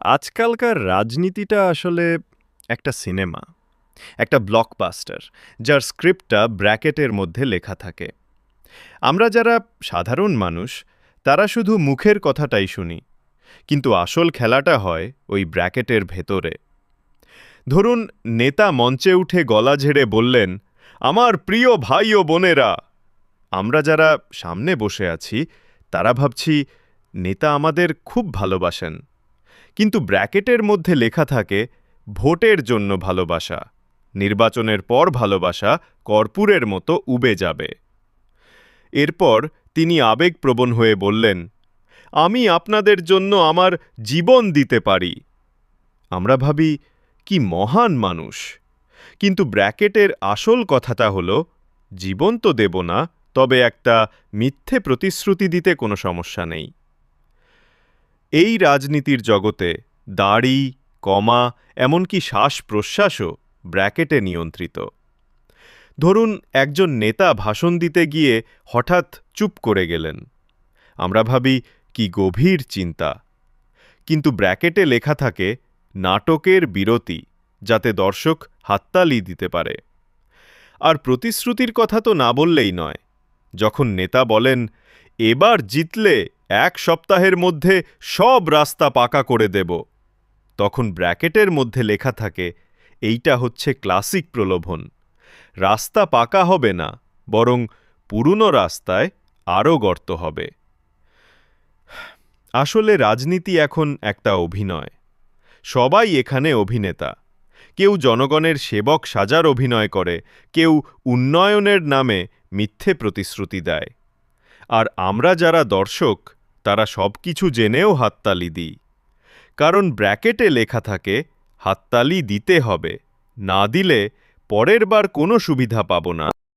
আজকালকার রাজনীতিটা আসলে একটা সিনেমা, একটা ব্লকবাস্টার, যার স্ক্রিপ্টটা ব্র্যাকেটের মধ্যে লেখা থাকে। আমরা যারা সাধারণ মানুষ, তারা শুধু মুখের কথাটাই শুনি, কিন্তু আসল খেলাটা হয় ওই ব্র্যাকেটের ভেতরে। ধরুন, নেতা মঞ্চে উঠে গলা ঝেড়ে বললেন, আমার প্রিয় ভাই ও বোনেরা। আমরা যারা সামনে বসে আছি, তারা ভাবছি, নেতা আমাদের খুব ভালোবাসেন। কিন্তু ব্র্যাকেটের মধ্যে লেখা থাকে, ভোটের জন্য ভালোবাসা, নির্বাচনের পর ভালোবাসা কর্পূরের মতো উবে যাবে। এরপর তিনি আবেগপ্রবণ হয়ে বললেন, আমি আপনাদের জন্য আমার জীবন দিতে পারি। আমরা ভাবি, কি মহান মানুষ। কিন্তু ব্র্যাকেটের আসল কথাটা হল, জীবন তো দেব না, তবে একটা মিথ্যে প্রতিশ্রুতি দিতে কোনো সমস্যা নেই। এই রাজনীতির জগতে দাড়ি, কমা, এমনকি শ্বাস প্রশ্বাসও ব্র্যাকেটে নিয়ন্ত্রিত। ধরুন, একজন নেতা ভাষণ দিতে গিয়ে হঠাৎ চুপ করে গেলেন। আমরা ভাবি, কি গভীর চিন্তা। কিন্তু ব্র্যাকেটে লেখা থাকে, নাটকের বিরতি, যাতে দর্শক হাততালি দিতে পারে। আর প্রতিশ্রুতির কথা তো না বললেই নয়। যখন নেতা বলেন, এবার জিতলে এক সপ্তাহের মধ্যে সব রাস্তা পাকা করে দেব। তখন ব্র্যাকেটের মধ্যে লেখা থাকে, এইটা হচ্ছে ক্লাসিক প্রলোভন। রাস্তা পাকা হবে না, বরং পুরনো রাস্তায় আরও গর্ত হবে। আসলে রাজনীতি এখন একটা অভিনয়। সবাই এখানে অভিনেতা। কেউ জনগণের সেবক সাজার অভিনয় করে, কেউ উন্নয়নের নামে মিথ্যে প্রতিশ্রুতি দেয়। আর আমরা যারা দর্শক তারা সব কিছু জেনেও হাততালি দিই। কারণ ব্র্যাকেটে লেখা থাকে, হাততালি দিতে হবে, না দিলে পরের বার কোনো সুবিধা পাব না।